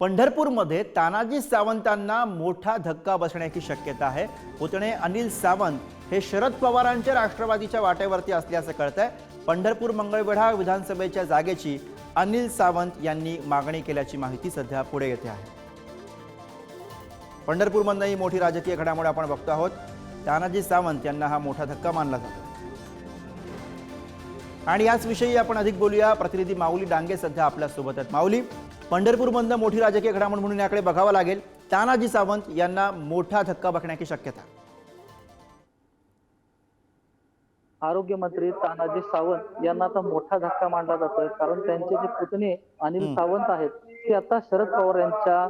पंढरपूरमध्ये तानाजी सावंतांना मोठा धक्का बसण्याची शक्यता आहे. पुतणे अनिल सावंत हे शरद पवारांच्या राष्ट्रवादीच्या वाटेवरती असल्याचं आहे पंढरपूर मंगळवेढा विधानसभेच्या जागेची अनिल सावंत यांनी मागणी केल्याची माहिती सध्या पुढे येते आहे. पंढरपूरमधनं ही मोठी राजकीय घडामोड आपण बघतो आहोत. तानाजी सावंत यांना हा मोठा धक्का मानला जातो. आणि याच विषयी आपण अधिक बोलूया. प्रतिनिधी माऊली डांगे सध्या आपल्यासोबत आहेत. माऊली पंढरपूरमधनं मोठी राजकीय घडामोड म्हणून याकडे बघावं लागेल. तानाजी सावंत यांना मोठा धक्का बसण्याची शक्यता. आरोग्यमंत्री तानाजी सावंत यांना आता मोठा धक्का मानला जातोय. कारण त्यांचे जे पुतणे अनिल सावंत आहेत ते आता शरद पवार यांच्या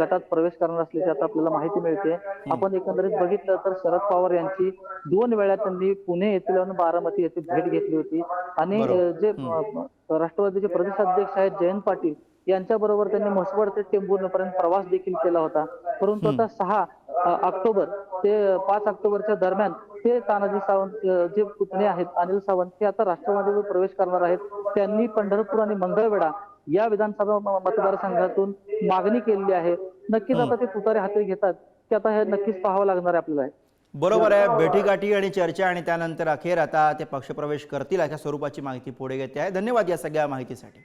गटात प्रवेश करणार असल्याची आता आपल्याला माहिती मिळते. आपण एकंदरीत बघितलं तर शरद पवार यांची दोन वेळा त्यांनी पुणे येथील आणि बारामती येथे भेट घेतली होती. आणि जे राष्ट्रवादीचे प्रदेशाध्यक्ष आहेत जयंत पाटील यांच्या बरोबर त्यांनी म्हसवड ते टेंभुर्णीपर्यंत प्रवास देखील केला होता. परंतु आता सहा ऑक्टोबर ते पाच ऑक्टोबरच्या दरम्यान ते तानाजी सावंत जे पुतणे आहेत अनिल सावंत ते आता राष्ट्रवादीवर प्रवेश करणार आहेत. त्यांनी पंढरपूर आणि मंगळवेढा या विधानसभा मतदारसंघातून मागणी केलेली आहे. नक्कीच आता ते तुतारे हाती घेतात. की आता हे नक्कीच पाहावं लागणार आहे आपल्याला. बरोबर आहे. भेटीगाठी आणि चर्चा आणि त्यानंतर अखेर आता ते पक्षप्रवेश करतील अशा स्वरूपाची माहिती पुढे घेते आहे. धन्यवाद या सगळ्या माहितीसाठी.